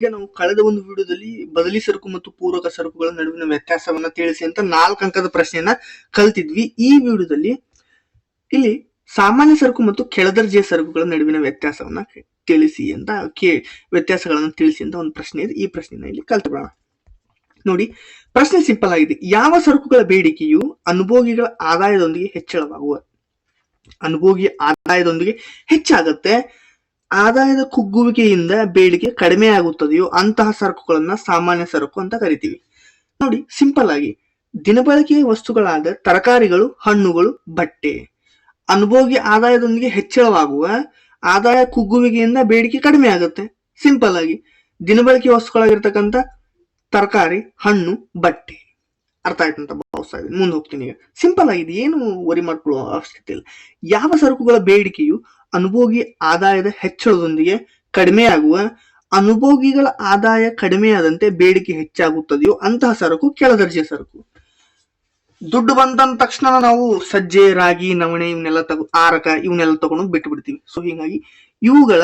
ಈಗ ನಾವು ಕಳೆದ ಒಂದು ವಿಡಿಯೋದಲ್ಲಿ ಬದಲಿ ಸರಕು ಮತ್ತು ಪೂರಕ ಸರಕುಗಳ ನಡುವಿನ ವ್ಯತ್ಯಾಸವನ್ನ ತಿಳಿಸಿ ಅಂತ ನಾಲ್ಕು ಅಂಕದ ಪ್ರಶ್ನೆಯನ್ನ ಕಲ್ತಿದ್ವಿ. ಈ ವಿಡಿಯೋದಲ್ಲಿ ಇಲ್ಲಿ ಸಾಮಾನ್ಯ ಸರಕು ಮತ್ತು ಕೆಳದರ್ಜೆಯ ಸರಕುಗಳ ನಡುವಿನ ವ್ಯತ್ಯಾಸವನ್ನ ತಿಳಿಸಿ ಅಂತ ಕೇ ವ್ಯತ್ಯಾಸಗಳನ್ನ ತಿಳಿಸಿ ಅಂತ ಒಂದು ಪ್ರಶ್ನೆ ಇದೆ. ಈ ಪ್ರಶ್ನೆನ ಇಲ್ಲಿ ಕಲ್ತ್ಬಿಡೋಣ ನೋಡಿ, ಪ್ರಶ್ನೆ ಸಿಂಪಲ್ ಆಗಿದೆ. ಯಾವ ಸರಕುಗಳ ಬೇಡಿಕೆಯು ಅನುಭೋಗಿಗಳ ಆದಾಯದೊಂದಿಗೆ ಹೆಚ್ಚಳವಾಗುವ ಅನುಭೋಗಿ ಆದಾಯದೊಂದಿಗೆ ಹೆಚ್ಚಾಗತ್ತೆ? ಆದಾಯದ ಕುಗ್ಗುವಿಕೆಯಿಂದ ಬೇಡಿಕೆ ಕಡಿಮೆ ಆಗುತ್ತದೆಯೋ ಅಂತಹ ಸರಕುಗಳನ್ನ ಸಾಮಾನ್ಯ ಸರಕು ಅಂತ ಕರಿತೀವಿ. ನೋಡಿ, ಸಿಂಪಲ್ ಆಗಿ ದಿನಬಳಕೆಯ ವಸ್ತುಗಳಾದ ತರಕಾರಿಗಳು, ಹಣ್ಣುಗಳು, ಬಟ್ಟೆ. ಅನುಭೋಗಿ ಆದಾಯದೊಂದಿಗೆ ಹೆಚ್ಚಳವಾಗುವ ಆದಾಯ ಕುಗ್ಗುವಿಕೆಯಿಂದ ಬೇಡಿಕೆ ಕಡಿಮೆ ಆಗುತ್ತೆ. ಸಿಂಪಲ್ ಆಗಿ ದಿನಬಳಕೆ ವಸ್ತುಗಳಾಗಿರ್ತಕ್ಕಂಥ ತರಕಾರಿ, ಹಣ್ಣು, ಬಟ್ಟೆ. ಅರ್ಥ ಆಯ್ತು ಭಾವಿಸ್ತಾ ಇದ್ದೀನಿ ಮುಂದೆ ಹೋಗ್ತೀನಿ ಈಗ. ಸಿಂಪಲ್ ಆಗಿದೆ, ಏನು ವರಿ ಮಾಡ್ಕೊಳ್ಳೋ ಅವಶ್ಯಕತೆ ಇಲ್ಲ. ಯಾವ ಸರಕುಗಳ ಬೇಡಿಕೆಯು ಅನುಭೋಗಿ ಆದಾಯದ ಹೆಚ್ಚಳದೊಂದಿಗೆ ಕಡಿಮೆಯಾಗುವ ಅನುಭೋಗಿಗಳ ಆದಾಯ ಕಡಿಮೆಯಾದಂತೆ ಬೇಡಿಕೆ ಹೆಚ್ಚಾಗುತ್ತದೆಯೋ ಅಂತಹ ಸರಕು ಕೆಳದರ್ಜೆ ಸರಕು. ದುಡ್ಡು ಬಂದ ತಕ್ಷಣ ನಾವು ಸಜ್ಜೆ, ರಾಗಿ, ನವಣೆ, ಇವನ್ನೆಲ್ಲ ತಗೋ ಆರಕ ಇವನ್ನೆಲ್ಲ ತಗೊಂಡು ಬಿಟ್ಟು ಬಿಡ್ತೀವಿ. ಸೊ ಹೀಗಾಗಿ ಇವುಗಳ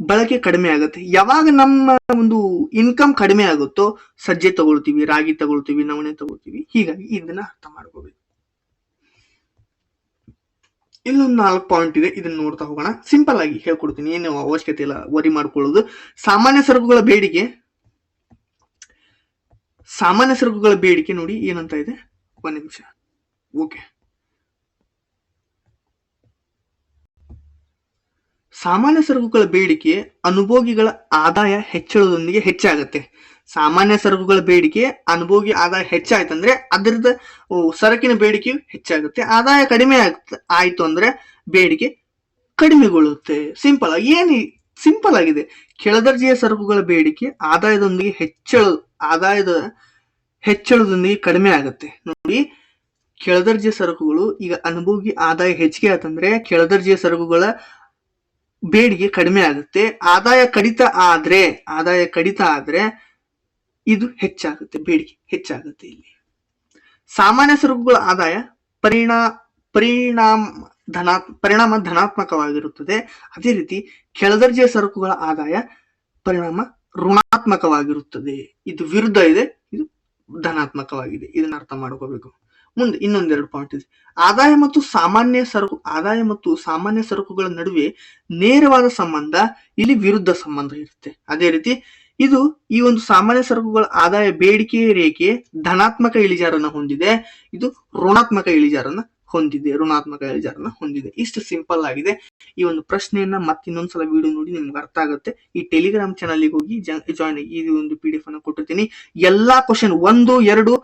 ಬಳಕೆ ಕಡಿಮೆ ಆಗುತ್ತೆ. ಯಾವಾಗ ನಮ್ಮ ಒಂದು ಇನ್ಕಮ್ ಕಡಿಮೆ ಆಗುತ್ತೋ, ಸಜ್ಜೆ ತಗೊಳ್ತೀವಿ, ರಾಗಿ ತಗೊಳ್ತೀವಿ, ನವಣೆ ತಗೊಳ್ತೀವಿ, ಹೀಗಾಗಿ ಇದನ್ನ ಅರ್ಥ ಮಾಡ್ಕೋಬೇಕು. ಇಲ್ಲೊಂದು ನಾಲ್ಕು ಪಾಯಿಂಟ್ ಇದೆ, ಇದನ್ನ ನೋಡ್ತಾ ಹೋಗೋಣ. ಸಿಂಪಲ್ ಆಗಿ ಹೇಳ್ಕೊಡ್ತೀನಿ, ಏನು ಅವಶ್ಯಕತೆ ಇಲ್ಲ ವರಿ ಮಾಡ್ಕೊಳ್ಳೋದು. ಸಾಮಾನ್ಯ ಸರಕುಗಳ ಬೇಡಿಕೆ. ಸಾಮಾನ್ಯ ಸರಕುಗಳ ಬೇಡಿಕೆ ನೋಡಿ ಏನಂತ ಇದೆ? ಒಂದು ನಿಮಿಷ. ಓಕೆ ಸಾಮಾನ್ಯ ಸರಕುಗಳ ಬೇಡಿಕೆ ಅನುಭೋಗಿಗಳ ಆದಾಯ ಹೆಚ್ಚಳದೊಂದಿಗೆ ಹೆಚ್ಚಾಗುತ್ತೆ. ಸಾಮಾನ್ಯ ಸರಕುಗಳ ಬೇಡಿಕೆ ಅನುಭೋಗಿ ಆದಾಯ ಹೆಚ್ಚಾಯ್ತಂದ್ರೆ ಅದರದ ಸರಕಿನ ಬೇಡಿಕೆಯು ಹೆಚ್ಚಾಗುತ್ತೆ. ಆದಾಯ ಕಡಿಮೆ ಆಯ್ತು ಅಂದ್ರೆ ಬೇಡಿಕೆ ಕಡಿಮೆಗೊಳ್ಳುತ್ತೆ. ಸಿಂಪಲ್ ಆಗಿ, ಏನು ಸಿಂಪಲ್ ಆಗಿದೆ. ಕೆಳದರ್ಜೆಯ ಸರಕುಗಳ ಬೇಡಿಕೆ ಆದಾಯದೊಂದಿಗೆ ಹೆಚ್ಚಳ, ಆದಾಯದ ಹೆಚ್ಚಳದೊಂದಿಗೆ ಕಡಿಮೆ ಆಗುತ್ತೆ. ನೋಡಿ ಕೆಳದರ್ಜೆ ಸರಕುಗಳು ಈಗ ಅನುಭೋಗಿ ಆದಾಯ ಹೆಚ್ಚಿಗೆ ಆಯ್ತಂದ್ರೆ ಕೆಳದರ್ಜೆಯ ಸರಕುಗಳ ಬೇಡಿಕೆ ಕಡಿಮೆ ಆಗುತ್ತೆ. ಆದಾಯ ಕಡಿತ ಆದ್ರೆ, ಆದಾಯ ಕಡಿತ ಆದ್ರೆ ಇದು ಹೆಚ್ಚಾಗುತ್ತೆ, ಬೇಡಿಕೆ ಹೆಚ್ಚಾಗುತ್ತೆ ಇಲ್ಲಿ. ಸಾಮಾನ್ಯ ಸರಕುಗಳ ಆದಾಯ ಪರಿಣಾ, ಪರಿಣಾಮ ಧನಾ ಪರಿಣಾಮ ಧನಾತ್ಮಕವಾಗಿರುತ್ತದೆ. ಅದೇ ರೀತಿ ಕೆಳದರ್ಜೆಯ ಸರಕುಗಳ ಆದಾಯ ಪರಿಣಾಮ ಋಣಾತ್ಮಕವಾಗಿರುತ್ತದೆ. ಇದು ವಿರುದ್ಧ ಇದೆ, ಇದು ಧನಾತ್ಮಕವಾಗಿದೆ. ಇದನ್ನ ಅರ್ಥ ಮಾಡ್ಕೋಬೇಕು. ಮುಂದೆ ಇನ್ನೊಂದೆರಡು ಪಾಯಿಂಟ್ ಇದೆ. ಆದಾಯ ಮತ್ತು ಸಾಮಾನ್ಯ ಸರಕು, ಆದಾಯ ಮತ್ತು ಸಾಮಾನ್ಯ ಸರಕುಗಳ ನಡುವೆ ನೇರವಾದ ಸಂಬಂಧ, ಇಲ್ಲಿ ವಿರುದ್ಧ ಸಂಬಂಧ ಇರುತ್ತೆ. ಅದೇ ರೀತಿ, ಇದು ಈ ಒಂದು ಸಾಮಾನ್ಯ ಸರಕುಗಳ ಆದಾಯ ಬೇಡಿಕೆ ರೇಖೆ ಧನಾತ್ಮಕ ಇಳಿಜಾರನ್ನ ಹೊಂದಿದೆ. ಇದು ಋಣಾತ್ಮಕ ಇಳಿಜಾರನ್ನ ಹೊಂದಿದೆ, ಋಣಾತ್ಮಕ ಇಳಿಜಾರನ್ನ ಹೊಂದಿದೆ. ಇಷ್ಟು ಸಿಂಪಲ್ ಆಗಿದೆ. ಈ ಒಂದು ಪ್ರಶ್ನೆಯನ್ನ ಮತ್ತೆ ಇನ್ನೊಂದ್ಸಲ ವಿಡಿಯೋ ನೋಡಿ ನಿಮ್ಗೆ ಅರ್ಥ ಆಗುತ್ತೆ. ಈ ಟೆಲಿಗ್ರಾಮ್ ಚಾನಲ್ ಹೋಗಿ ಜಾಯ್ನ್ ಆಗಿ ಈ ಒಂದು ಪಿ ಡಿ ಎಫ್ ಅನ್ನು ಕೊಟ್ಟಿರ್ತೀನಿ. ಎಲ್ಲಾ ಕ್ವಶನ್ ಒಂದು, ಎರಡು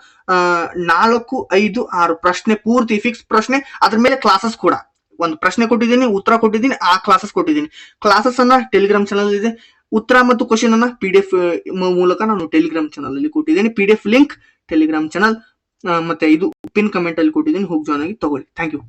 ನಾಲ್ಕು, ಐದು, ಆರು ಪ್ರಶ್ನೆ ಪೂರ್ತಿ ಫಿಕ್ಸ್ ಪ್ರಶ್ನೆ. ಅದ್ರ ಮೇಲೆ ಕ್ಲಾಸಸ್ ಕೂಡ. ಒಂದು ಪ್ರಶ್ನೆ ಕೊಟ್ಟಿದ್ದೀನಿ, ಉತ್ತರ ಕೊಟ್ಟಿದ್ದೀನಿ, ಆ ಕ್ಲಾಸಸ್ ಕೊಟ್ಟಿದ್ದೀನಿ. ಕ್ಲಾಸಸ್ ಅನ್ನ ಟೆಲಿಗ್ರಾಮ್ ಚಾನಲ್ ಇದೆ. ಉತ್ತರ ಮತ್ತು ಕ್ವಶನ್ ಅನ್ನ ಪಿ ಡಿ ಎಫ್ ಮೂಲಕ ನಾನು ಟೆಲಿಗ್ರಾಮ್ ಚಾನಲ್ ಅಲ್ಲಿ ಕೊಟ್ಟಿದ್ದೀನಿ. P D F link Telegram channel ಮತ್ತೆ ಇದು ಪಿನ್ ಕಮೆಂಟ್ ಅಲ್ಲಿ ಕೊಟ್ಟಿದ್ದೀನಿ ಹೋಗಿ ಜಾಯ್ನ್ ಆಗಿ ತಗೊಳ್ಳಿ. Thank you